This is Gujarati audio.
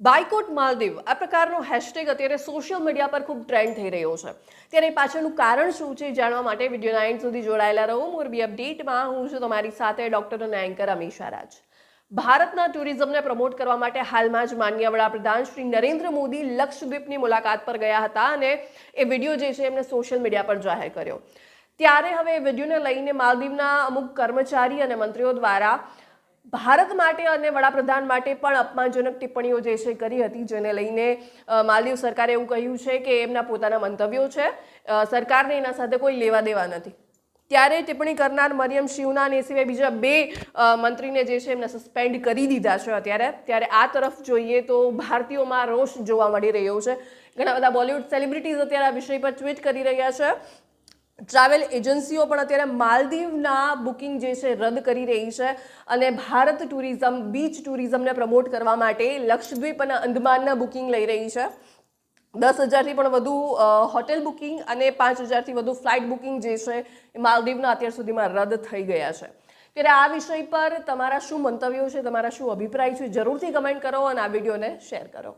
બાયકોટ માલદીવ. આ પ્રકારનો હેશટેગ અત્યારે સોશિયલ મીડિયા પર ખૂબ ટ્રેન્ડ થઈ રહ્યો છે. ત્યારે પાછળનું કારણ શું છે જાણવા માટે વીડિયો નાઇન સુધી જોડાયેલા રહો. મોરબી અપડેટમાં હું છું તમારી સાથે ડોક્ટર અને એન્કર અમીશા રાજ ભારતના ટુરિઝમને પ્રમોટ કરવા માટે હાલમાં જ માન્ય વડાપ્રધાન શ્રી નરેન્દ્ર મોદી લક્ષદ્વીપની મુલાકાત પર ગયા હતા અને એ વીડિયો જે છે એમને સોશિયલ મીડિયા પર જાહેર કર્યો. ત્યારે હવે વિડીયોને લઈને માલદીવના અમુક કર્મચારી અને મંત્રીઓ દ્વારા ભારત માટે અને વડાપ્રધાન માટે પણ અપમાનજનક ટિપ્પણીઓ જે છે કરી હતી, જેને લઈને માલદીવ સરકારે એવું કહ્યું છે કે એમના પોતાના મંતવ્યો છે. સરકારને એના સાથે કોઈ લેવા દેવા નથી. ત્યારે ટિપ્પણી કરનાર મરિયમ શિવના એ સિવાય બીજા બે મંત્રીને જે છે એમને સસ્પેન્ડ કરી દીધા છે અત્યારે. ત્યારે આ તરફ જોઈએ તો ભારતીયોમાં રોષ જોવા મળી રહ્યો છે. ઘણા બધા બોલિવૂડ સેલિબ્રિટીઝ અત્યારે આ વિષય પર ટ્વીટ કરી રહ્યા છે. ટ્રાવેલ એજન્સીઓ પણ અત્યારે માલદીવના બુકિંગ જે છે રદ કરી રહી છે અને ભારત ટુરિઝમ, બીચ ટુરિઝમને પ્રમોટ કરવા માટે લક્ષદ્વીપ અને અંદમાનના બુકિંગ લઈ રહી છે. દસ હજારથી પણ વધુ હોટેલ બુકિંગ અને પાંચ હજારથી વધુ ફ્લાઇટ બુકિંગ જે છે એ માલદીવના અત્યાર સુધીમાં રદ થઈ ગયા છે. ત્યારે આ વિષય પર તમારા શું મંતવ્યો છે, તમારા શું અભિપ્રાય છે, જરૂરથી કમેન્ટ કરો અને આ વિડીયોને શેર કરો.